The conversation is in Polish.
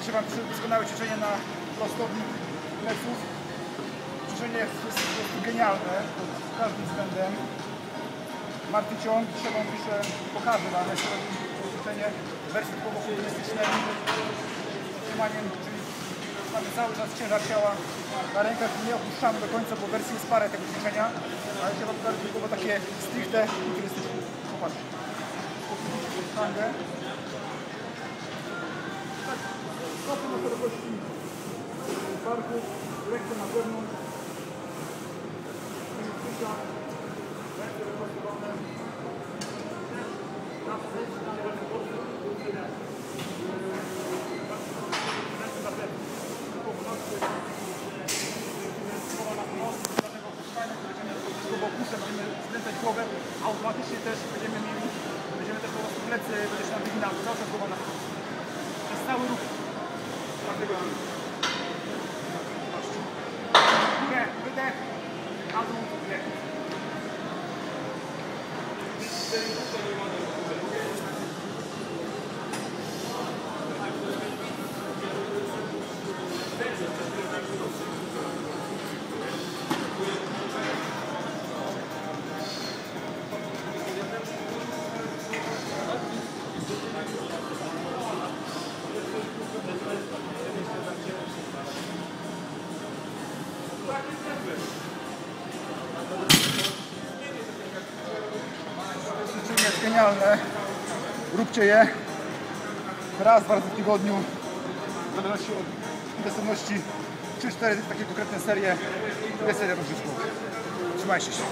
Przy- doskonałe ćwiczenie na prostownik pleców. Ćwiczenie jest po prostu genialne pod każdym względem. Martwy ciąg, Wam piszę, pokażę Wam jeszcze ćwiczenie wersji typowo feministycznej. Trzymaniem, czyli mamy cały czas ciężar ciała na rękach nie opuszczamy do końca, bo wersji jest parę tego ćwiczenia, ale Wam pokażę tylko takie stricte futurystyczne. Popatrz. Sztangę. Szerokości barku, lekko na zewnątrz. Krzyża, ręce wyprostowane. Na wstecz, na puszczanie, będziemy skręcać głowę, automatycznie też będziemy mieli, będziemy też po prostu plecy, będzie się nam wyginały, cały czas głowa na jest cały ruch. Thank you. Genialne. Róbcie je raz, dwa razy w tygodniu. W zależności od intensywności 3-4 takie konkretne serie. Dwie serie rozgrzewkowe. Trzymajcie się.